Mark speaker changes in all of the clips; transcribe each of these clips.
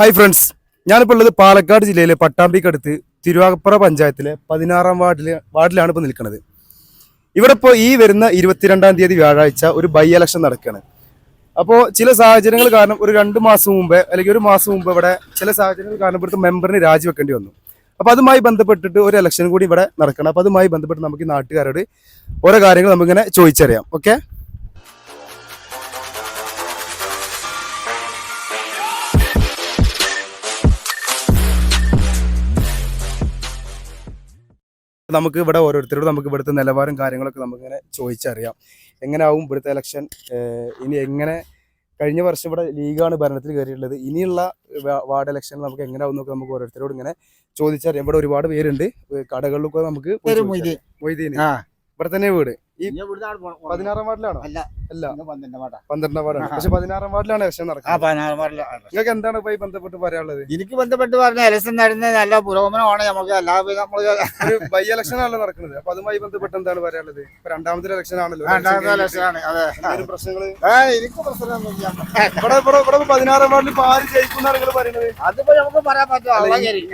Speaker 1: Hi friends ഞാനിപ്പോൾ ഉള്ളത് പാലക്കാട് ജില്ലയിലെ പട്ടാമ്പിക്കടുത്ത് തിരുവാകപ്പുറ പഞ്ചായത്തിലെ പതിനാറാം വാർഡിലെ വാർഡിലാണ് ഇപ്പോൾ നിൽക്കുന്നത്. ഇവിടെ ഇപ്പോൾ ഈ വരുന്ന ഇരുപത്തിരണ്ടാം തീയതി വ്യാഴാഴ്ച ഒരു ബൈ ഇലക്ഷൻ നടക്കുകയാണ്. അപ്പോൾ ചില സാഹചര്യങ്ങൾ കാരണം ഒരു രണ്ട് മാസം മുമ്പ് അല്ലെങ്കിൽ ഒരു മാസം മുമ്പ് ഇവിടെ ചില സാഹചര്യങ്ങൾ കാരണം ഇവിടുത്തെ മെമ്പറിന് രാജിവെക്കേണ്ടി വന്നു. അപ്പോൾ അതുമായി ബന്ധപ്പെട്ടിട്ട് ഒരു ഇലക്ഷൻ കൂടി ഇവിടെ നടക്കണം. അപ്പോൾ അതുമായി ബന്ധപ്പെട്ട് നമുക്ക് നാട്ടുകാരോട് ഓരോ കാര്യങ്ങൾ നമുക്കിങ്ങനെ ചോദിച്ചറിയാം. ഓക്കെ നമുക്ക് ഇവിടെ ഓരോരുത്തരോട് നമുക്ക് ഇവിടുത്തെ നിലവാരം കാര്യങ്ങളൊക്കെ നമുക്കിങ്ങനെ ചോദിച്ചറിയാം. എങ്ങനെ ആവും ഇവിടുത്തെ ഇലക്ഷൻ ഇനി എങ്ങനെ? കഴിഞ്ഞ വർഷം ഇവിടെ ലീഗാണ് ഭരണത്തിൽ കയറിയിട്ടുള്ളത്. ഇനിയുള്ള വാർഡ് ഇലക്ഷൻ നമുക്ക് എങ്ങനെ ആവും എന്നൊക്കെ നമുക്ക് ഓരോരുത്തരോട് ഇങ്ങനെ ചോദിച്ചറിയാം. ഇവിടെ ഒരുപാട് പേരുണ്ട്. കടകളിലൊക്കെ നമുക്ക്. മൊയ്തീൻ. ഇവിടെ തന്നെ വീട്. ഈ. പതിനാറാം വാർഡിലാണോ?
Speaker 2: അല്ല.
Speaker 1: അല്ല.
Speaker 2: പന്ത്രണ്ട് വാർഡാ.
Speaker 1: പന്ത്രണ്ടാം വാർഡാണ്. പക്ഷെ പതിനാറാം വാർഡിലാണ് ഇലക്ഷൻ നടക്കുന്നത്. നിങ്ങൾക്ക് എന്താണ് ഇപ്പൊ ബന്ധപ്പെട്ട് പറയാനുള്ളത്?
Speaker 2: എനിക്ക് ബന്ധപ്പെട്ട് പറഞ്ഞ ഇലക്ഷൻ നടന്ന നല്ല പുരോഗമനമാണ് നമുക്ക്. എല്ലാവിധ
Speaker 1: നമ്മൾ ബൈ ഇലക്ഷൻ ആണല്ലോ നടക്കുന്നത്. അപ്പൊ അതുമായി ബന്ധപ്പെട്ട് എന്താണ് പറയാനുള്ളത്? ഇപ്പൊ രണ്ടാമത്തെ ഇലക്ഷൻ ആണല്ലോ.
Speaker 2: രണ്ടാമത്തെ ഇലക്ഷൻ ആണ്. അതെ. പ്രശ്നങ്ങൾ? എനിക്ക് പ്രശ്നമൊന്നുമില്ല
Speaker 1: ഇവിടെ ഇവിടെ ഇവിടെ പതിനാറാം വാർഡിൽ ഇപ്പൊ ആര് ജയിക്കുന്ന നിങ്ങൾ പറയുന്നത്?
Speaker 2: അതിപ്പോ നമുക്ക് പറയാൻ പറ്റും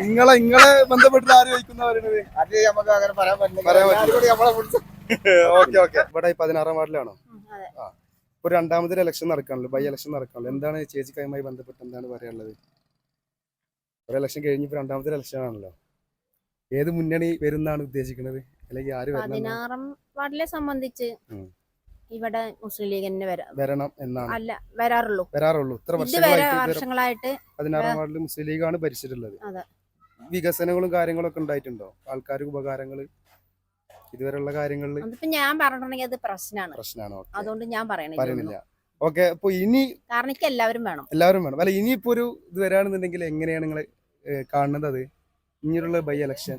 Speaker 1: നിങ്ങളെ നിങ്ങളെ ബന്ധപ്പെട്ട് ആര് ജയിക്കുന്ന പറയുന്നത്?
Speaker 2: അത് നമുക്ക് അങ്ങനെ പറയാൻ പറ്റില്ല.
Speaker 1: പറയാൻ പറ്റില്ല. Okay okay. ഇവിടെ ഈ പതിനാറാം വാർഡിലാണോ. ആ. ഇപ്പൊ രണ്ടാമതൊരു ഇലക്ഷൻ നടക്കാണല്ലോ ബൈ ഇലക്ഷൻ നടക്കാണല്ലോ എന്താണ് ചേച്ചിക്കായുമായി ബന്ധപ്പെട്ട് എന്താണ് പറയാനുള്ളത്? ഒരു ഇലക്ഷൻ കഴിഞ്ഞ് ഇപ്പൊ രണ്ടാമത്തെ ഇലക്ഷൻ ആണല്ലോ. ഏത് മുന്നണി വരുന്നാണ് ഉദ്ദേശിക്കുന്നത്? അല്ലെങ്കിൽ ആര്
Speaker 3: പതിനാറാം വാർഡിലെ സംബന്ധിച്ച് ഇവിടെ മുസ്ലിം ലീഗ് തന്നെ
Speaker 1: വരണം എന്നാണ്.
Speaker 3: അല്ല വരാറുള്ളൂ.
Speaker 1: വരാറുള്ളൂ. ഇത്ര വർഷങ്ങളായിട്ട് പതിനാറാം വാർഡിൽ മുസ്ലിം ലീഗാണ് ഭരിച്ചിട്ടുള്ളത്. വികസനങ്ങളും കാര്യങ്ങളൊക്കെ ഉണ്ടായിട്ടുണ്ടോ? ആൾക്കാർക്ക് ഉപകാരങ്ങൾ ഇതുവരെയുള്ള കാര്യങ്ങളിൽ
Speaker 3: അതിപ്പോ ഞാൻ പറഞ്ഞിട്ടുണ്ടെങ്കിൽ അത് പ്രശ്നമാണ്
Speaker 1: പ്രശ്നമാണോ
Speaker 3: അതുകൊണ്ട് ഞാൻ പറയണില്ല
Speaker 1: ഓക്കെ അപ്പൊ ഇനി
Speaker 3: കാരണം എനിക്ക് എല്ലാവരും വേണം.
Speaker 1: എല്ലാവരും വേണം. അല്ല ഇനിയിപ്പോ ഒരു ഇത് വരാണെന്നുണ്ടെങ്കിൽ എങ്ങനെയാണ് നിങ്ങൾ കാണുന്നത്? അത് ഇനിയുള്ള ബൈ എലക്ഷൻ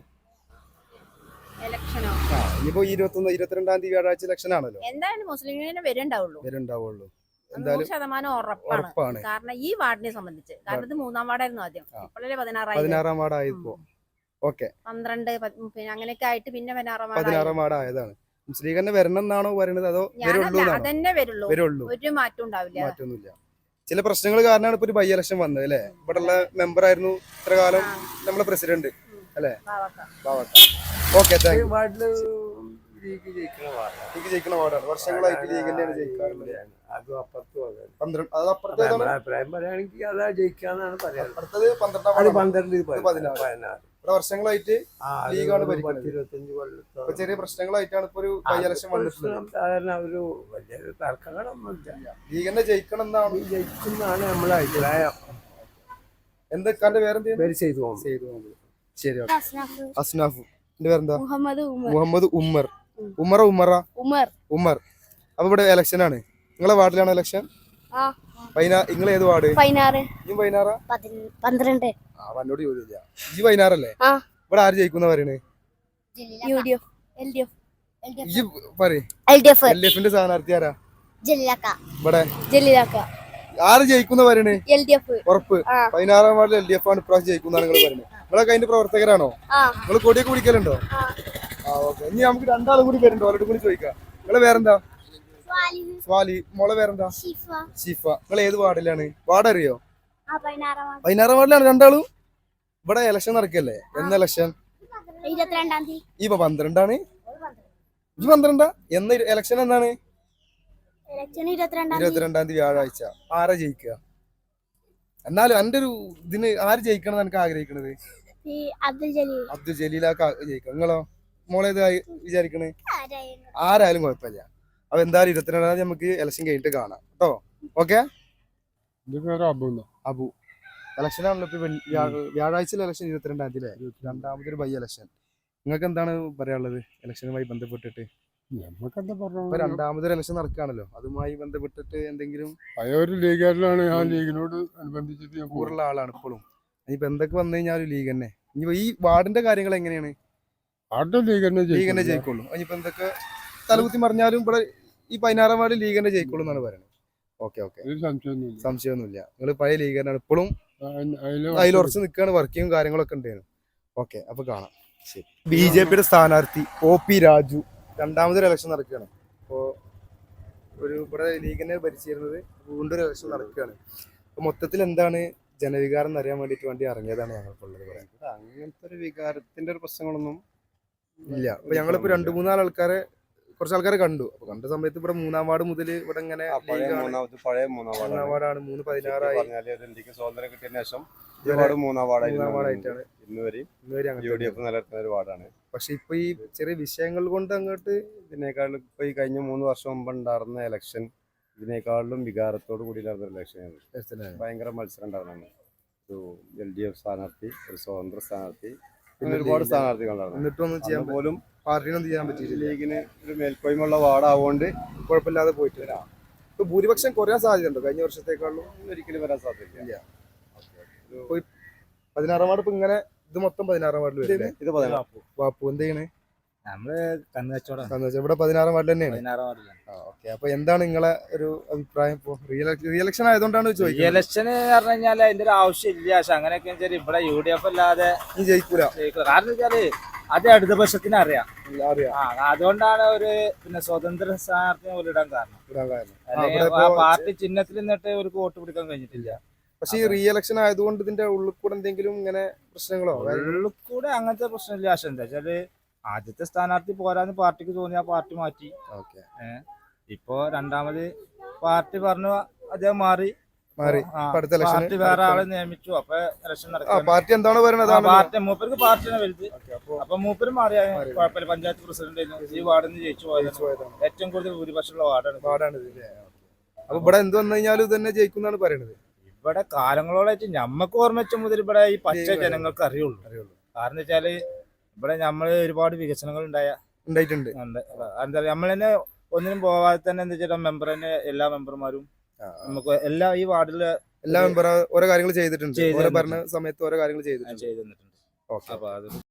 Speaker 1: ഇനിയിപ്പോ ഇരുപത്തൊന്ന് ഇരുപത്തിരണ്ടാം തീയതി വ്യാഴാഴ്ച ഇലക്ഷൻ ആണല്ലോ.
Speaker 3: എന്തായാലും മുസ്ലിം ലീഗിനെ
Speaker 1: വരുണ്ടാവുള്ളൂ.
Speaker 3: വരുണ്ടാവുള്ളൂ.
Speaker 1: എന്തായാലും
Speaker 3: ശതമാനം ഉറപ്പാണ്. കാരണം ഈ വാർഡിനെ സംബന്ധിച്ച് കാരണം ഇത് മൂന്നാം വാർഡായിരുന്നു ആദ്യം. ഇപ്പോഴല്ലേ
Speaker 1: പതിനാറാം വാർഡ് ആയപ്പോ ഓക്കെ.
Speaker 3: പന്ത്രണ്ട് പിന്നെ അങ്ങനെയൊക്കെ ആയിട്ട് പിന്നെ പതിനാറാം
Speaker 1: വാർഡ് ആയതാണ് മുസ്ലിം തന്നെ വരണം എന്നാണോ പറയുന്നത് അതോ
Speaker 3: അതന്നെ വരുള്ളൂ.
Speaker 1: വരുള്ളൂ.
Speaker 3: ഒരു മാറ്റം ഉണ്ടാവില്ല.
Speaker 1: മാറ്റൊന്നുമില്ല ചില പ്രശ്നങ്ങൾ കാരണമാണ് ഇപ്പൊ ഒരു ബൈ ഇലക്ഷൻ വന്നത് അല്ലെ? ഇവിടെ ഉള്ള മെമ്പർ ആയിരുന്നു ഇത്ര കാലം നമ്മളെ പ്രസിഡന്റ് അല്ലെ? ഓക്കെ
Speaker 4: വാർഡിൽ ലീഗ്
Speaker 1: ജയിക്കുന്ന വാർഡാണ്. വർഷങ്ങളായിട്ട് ജയിക്കാറുള്ളത്.
Speaker 4: അതും അപ്പുറത്തും
Speaker 1: പന്ത്രണ്ട് പന്ത്രണ്ടാം പതിനാറ്. ഇവിടെ വർഷങ്ങളായിട്ട് ലീഗാണ് ഭരിക്കുന്നത്. ചെറിയ പ്രശ്നങ്ങളായിട്ടാണ് ഇപ്പൊ ഒരു കൈലക്ഷം വന്നിട്ടുള്ളത്.
Speaker 4: സാധാരണ ഒരു വലിയൊരു തർക്കങ്ങളൊന്നുമില്ല.
Speaker 1: ലീഗ് തന്നെ ജയിക്കണം എന്നാണ്
Speaker 4: ജയിക്കുന്നാണ് ജയിക്കുന്നതാണ് നമ്മളെ അഭിപ്രായം.
Speaker 1: എന്തൊക്കെ
Speaker 4: പേര് ചെയ്തു പോകും
Speaker 1: ചെയ്തു ശരി ഓക്കെ. അസ്നാഫ്. എന്റെ പേരെന്താ?
Speaker 5: മുഹമ്മദ് ഉമർ.
Speaker 1: മുഹമ്മദ് ഉമ്മർ
Speaker 5: ഉം.
Speaker 1: ഉമ്മറ ഉമ്മറ
Speaker 5: ഉമർ.
Speaker 1: ഉമ്മർ അപ്പൊ ഇവിടെ ഇലക്ഷൻ ആണ്. നിങ്ങളെ വാർഡിലാണ് ഇലക്ഷൻ നിങ്ങൾ ഏത് വാർഡ്?
Speaker 5: പതിനാറ്
Speaker 1: ഈ പതിനാറാ
Speaker 5: പന്ത്രണ്ട്.
Speaker 1: ആ വന്നോട് ചോദ്യമില്ല ഈ പതിനാറല്ലേ. ഇവിടെ ആര് ജയിക്കുന്ന പറയണേ?
Speaker 5: U D F L D F
Speaker 1: ഈ പറയ്.
Speaker 5: L D F.
Speaker 1: L D എഫിന്റെ സ്ഥാനാർത്ഥി ആരാ?
Speaker 5: ജലീലാക്ക
Speaker 1: ഇവിടെ.
Speaker 5: ജലീലാക്ക
Speaker 1: ആര് ജയിക്കുന്ന പറയണേ?
Speaker 5: L D F.
Speaker 1: ഉറപ്പ്.
Speaker 5: ആ.
Speaker 1: പതിനാറാം വാർഡിൽ എൽ ഡി എഫ് ആണ് ഇപ്രാവശ്യം നിങ്ങൾ പറയുന്നത് നിങ്ങളൊക്കെ അതിന്റെ പ്രവർത്തകരാണോ? നിങ്ങൾ കൊടിയൊക്കെ കുടിക്കലുണ്ടോ?
Speaker 5: ആ.
Speaker 1: ആ ഓക്കെ. ഇനി നമുക്ക് രണ്ടാളും കൂടി വരുന്നുണ്ടോ. അവരോട് കൂടി ചോദിക്കാം. നിങ്ങളെ വേറെന്താ? സ്വാലി മോളെ പേരെന്താ? ഷിഫ. നിങ്ങൾ ഏത് വാർഡിലാണ്? വാർഡ് അറിയോ
Speaker 5: പതിനാറാം
Speaker 1: വാർഡിലാണ് രണ്ടാളും? ഇവിടെ ഇലക്ഷൻ നടക്കല്ലേ? എന്ന ഇലക്ഷൻ ഇപ്പൊ പന്ത്രണ്ടാണ്? ഈ പന്ത്രണ്ടാ? എന്ന ഇലക്ഷൻ
Speaker 5: എന്താണ് ഇരുപത്തിരണ്ടാം
Speaker 1: തീയതി. വ്യാഴാഴ്ച. ആരാ ജയിക്കുക? എന്നാലും എന്റെ ഒരു ഇതിന് ആര് ജയിക്കണം എനിക്ക് ആഗ്രഹിക്കണത്?
Speaker 5: അബ്ദുൽ
Speaker 1: ജലീലാ ജയിക്കണം നിങ്ങളോ? മോളേതായി വിചാരിക്കണേ? ആരായാലും കുഴപ്പമില്ല. അപ്പൊ എന്തായാലും ഇരുപത്തിരണ്ടാം തീയതി നമുക്ക് ഇലക്ഷൻ കഴിഞ്ഞിട്ട് കാണാം. കേട്ടോ? ഓക്കെ അബു ഇലക്ഷൻ ആണല്ലോ ഇപ്പൊ വ്യാഴാഴ്ച ഇലക്ഷൻ ഇരുപത്തിരണ്ടാം തീയതി അല്ലേ? രണ്ടാമതൊരു ബൈ ഇലക്ഷൻ നിങ്ങൾക്ക് എന്താണ് പറയാനുള്ളത്? ഇലക്ഷനുമായി ബന്ധപ്പെട്ടിട്ട്. രണ്ടാമതൊരു ഇലക്ഷൻ നടക്കുകയാണല്ലോ. അതുമായി ബന്ധപ്പെട്ടിട്ട് എന്തെങ്കിലും
Speaker 6: ലീഗിനോട് അനുബന്ധിച്ചിട്ട് ഞാൻ
Speaker 1: കൂറുള്ള ആളാണ് ഇപ്പോഴും. ഇനിയിപ്പോ എന്തൊക്കെ വന്നു കഴിഞ്ഞാൽ ലീഗ് തന്നെ. ഇനിയിപ്പോ ഈ വാർഡിന്റെ കാര്യങ്ങൾ എങ്ങനെയാണ്?
Speaker 6: ലീഗ് തന്നെ
Speaker 1: ലീഗ് തന്നെ
Speaker 6: ജയിക്കും.
Speaker 1: ജയിക്കുള്ളൂ. ഇനിയിപ്പോ എന്തൊക്കെ തലകുത്തി മറിഞ്ഞാലും ഇവിടെ ഈ പതിനാറാം വാർഡ് ലീഗ് തന്നെ ജയിക്കുള്ളൂ എന്നാണ് പറയുന്നത്. Okay okay.
Speaker 6: സംശയമൊന്നുമില്ല.
Speaker 1: നിങ്ങൾ പഴയ ലീഗ് തന്നെയാണ് ഇപ്പോഴും അതിൽ ഉറച്ച് നിൽക്കുകയാണ് വർക്കിങ്ങും കാര്യങ്ങളൊക്കെ ഉണ്ടായിരുന്നു ഓക്കെ അപ്പൊ കാണാം. ശരി. ബി ജെ പിയുടെ സ്ഥാനാർത്ഥി ഒ പി രാജു രണ്ടാമതൊരു ഇലക്ഷൻ നടക്കുകയാണ്. അപ്പോ ഒരു ഇവിടെ ലീഗിനെ ഭരിച്ചിരുന്നത് വീണ്ടും ഒരു ഇലക്ഷൻ നടക്കുകയാണ്. അപ്പൊ മൊത്തത്തിൽ എന്താണ് ജനവികാരം എന്നറിയാൻ വേണ്ടിയിട്ട് വേണ്ടി ഇറങ്ങിയതാണ് ഞങ്ങൾക്കുള്ളത്
Speaker 7: അങ്ങനത്തെ ഒരു വികാരത്തിന്റെ ഒരു പ്രശ്നങ്ങളൊന്നും
Speaker 1: ഇല്ല. അപ്പൊ ഞങ്ങളിപ്പോ രണ്ടു മൂന്നാൽ ആൾക്കാരെ കുറച്ച് ആൾക്കാരെ കണ്ടു. അപ്പൊ കണ്ട സമയത്ത് ഇവിടെ മൂന്നാം വാർഡ് മുതൽ ഇവിടെ ഇങ്ങനെ
Speaker 7: പഴയ മൂന്നാം വാർഡാണ്.
Speaker 1: മൂന്ന് പതിനാറായി.
Speaker 7: സ്വാതന്ത്ര്യം കിട്ടിയതിനു ശേഷം ഈ
Speaker 1: ഇതുവരെ
Speaker 7: വാർഡ് മൂന്നാം
Speaker 1: മൂന്നാം
Speaker 7: വാർഡായിരുന്നു
Speaker 1: വാർഡായിട്ടാണ്.
Speaker 7: ഇന്ന് വരെയും
Speaker 1: ഇന്ന് വരെ
Speaker 7: യു ഡി
Speaker 1: അങ്ങനെ
Speaker 7: എഫ് നിലനിർത്തുന്ന ഒരു വാർഡാണ്.
Speaker 1: പക്ഷെ ഇപ്പൊ ഈ ചെറിയ വിഷയങ്ങൾ കൊണ്ട് അങ്ങോട്ട്
Speaker 7: ഇതിനേക്കാളും ഇപ്പൊ ഈ കഴിഞ്ഞ മൂന്ന് വർഷം മുമ്പ് ഉണ്ടായിരുന്ന ഇലക്ഷൻ ഇതിനേക്കാളും വികാരത്തോട് കൂടി നടന്ന ഇലക്ഷൻ ഭയങ്കര മത്സരം ഉണ്ടായിരുന്നു ഒരു എൽ ഡി എഫ് സ്ഥാനാർത്ഥി ഒരു സ്വതന്ത്ര സ്ഥാനാർത്ഥി അങ്ങനെ ഒരുപാട് സ്ഥാനാർത്ഥികളുണ്ടായിരുന്നു
Speaker 1: എന്നിട്ടൊന്നും ചെയ്യാൻ
Speaker 7: പോലും
Speaker 1: പാർട്ടിനൊന്നും ചെയ്യാൻ പറ്റിയില്ല
Speaker 7: ലീഗിന് ഒരു മേൽക്കോയ്മുള്ള വാർഡാവുകൊണ്ട്
Speaker 1: കുഴപ്പമില്ലാതെ പോയിട്ട് വരാം. ഇപ്പൊ ഭൂരിപക്ഷം കുറയാൻ സാധ്യതയുണ്ടോ? കഴിഞ്ഞ വർഷത്തേക്കാളും
Speaker 7: ഒരിക്കലും വരാൻ സാധ്യതയില്ല.
Speaker 1: പതിനാറാം വാർഡ് ഇപ്പൊ ഇങ്ങനെ ഇത് മൊത്തം പതിനാറാം വാർഡിൽ വരില്ലേ?
Speaker 7: ഇത് പതിനാറ്
Speaker 1: വാപ്പു എന്ത് ചെയ്യണേ?
Speaker 8: നമ്മൾ കന്നുകച്ചവടം
Speaker 1: ഇവിടെ പതിനാറാം വാർഡിൽ തന്നെയാണ്.
Speaker 8: പതിനാറാം വാർഡിലാണ്.
Speaker 1: ഓക്കെ. അപ്പൊ എന്താണ് നിങ്ങളെ ഒരു അഭിപ്രായം? റിയലക്ഷൻ ആയതുകൊണ്ടാണ് ചോദിക്കുന്നത്.
Speaker 8: ഇലക്ഷന് പറഞ്ഞു കഴിഞ്ഞാൽ അതിന്റെ ഒരു ആവശ്യമില്ല പക്ഷെ അങ്ങനെയൊക്കെ വെച്ചാൽ ഇവിടെ യു ഡി എഫ് അല്ലാതെ
Speaker 1: ജയിക്കൂല.
Speaker 8: കാരണം വെച്ചാൽ അത് ഇടത് പക്ഷത്തിന്
Speaker 1: അറിയാം.
Speaker 8: അതുകൊണ്ടാണ് ഒരു പിന്നെ സ്വതന്ത്ര സ്ഥാനാർത്ഥിനെ ഇടാൻ കാരണം. പാർട്ടി ചിഹ്നത്തിൽ നിന്നിട്ട് ഒരു വോട്ട് പിടിക്കാൻ കഴിഞ്ഞിട്ടില്ല.
Speaker 1: പക്ഷെ ഈ റീഎലക്ഷൻ ആയതുകൊണ്ട് ഇതിന്റെ ഉള്ളിൽ കൂടെ എന്തെങ്കിലും ഇങ്ങനെ പ്രശ്നങ്ങളോ?
Speaker 8: ഉള്ളിൽ കൂടെ അങ്ങനത്തെ പ്രശ്നമില്ല. പക്ഷെ എന്താ വെച്ചാൽ ആദ്യത്തെ സ്ഥാനാർത്ഥി പോരാന്ന് പാർട്ടിക്ക് തോന്നി ആ പാർട്ടി മാറ്റി.
Speaker 1: ഓക്കെ.
Speaker 8: ഇപ്പോ രണ്ടാമത് പാർട്ടി പറഞ്ഞു അദ്ദേഹം മാറി.
Speaker 1: മാറി.
Speaker 8: പാർട്ടി വേറെ ആളെ നിയമിച്ചു അപ്പൊ ഇലക്ഷൻ നടക്കും
Speaker 1: പാർട്ടി എന്താണോ പറയുന്നത്?
Speaker 8: പാർട്ടി മൂപ്പർക്ക് പാർട്ടിനെ വലുത്.
Speaker 1: അപ്പൊ
Speaker 8: മൂപ്പര് മാറിയ കുഴപ്പമില്ല. പഞ്ചായത്ത് പ്രസിഡന്റ്. ഈ വാർഡിൽ നിന്ന് ജയിച്ചു പോയത്
Speaker 1: പോയതാണ്.
Speaker 8: ഏറ്റവും കൂടുതൽ ഭൂരിപക്ഷമുള്ള വാർഡാണ്.
Speaker 1: വാർഡാണ്? അപ്പൊ ഇവിടെ എന്ത് വന്നു കഴിഞ്ഞാലും ഇത് തന്നെ ജയിക്കുന്നാണ് പറയുന്നത്
Speaker 8: ഇവിടെ കാലങ്ങളോളായിട്ട് ഞമ്മക്ക് ഓർമ്മിച്ച മുതൽ ഇവിടെ ഈ പച്ച ജനങ്ങൾക്ക് അറിയുള്ളൂ.
Speaker 1: അറിയുള്ളൂ.
Speaker 8: കാരണം വെച്ചാൽ ഇവിടെ നമ്മൾ ഒരുപാട് വികസനങ്ങൾ ഉണ്ടായ
Speaker 1: ഉണ്ടായിട്ടുണ്ട്.
Speaker 8: എന്താ നമ്മൾ തന്നെ ഒന്നിനും പോവാതെ തന്നെ എന്താ വെച്ചാൽ മെമ്പർ തന്നെ എല്ലാ മെമ്പർമാരും നമുക്ക് എല്ലാ ഈ വാർഡിൽ
Speaker 1: എല്ലാ മെമ്പർ ഓരോ കാര്യങ്ങൾ ചെയ്തിട്ടുണ്ട്. ഓരോ ഭരണ സമയത്ത് ഓരോ കാര്യങ്ങൾ ചെയ്തിട്ടുണ്ട്.
Speaker 8: ചെയ്തിട്ടുണ്ട്
Speaker 1: ഓക്കെ.
Speaker 8: അപ്പൊ അത്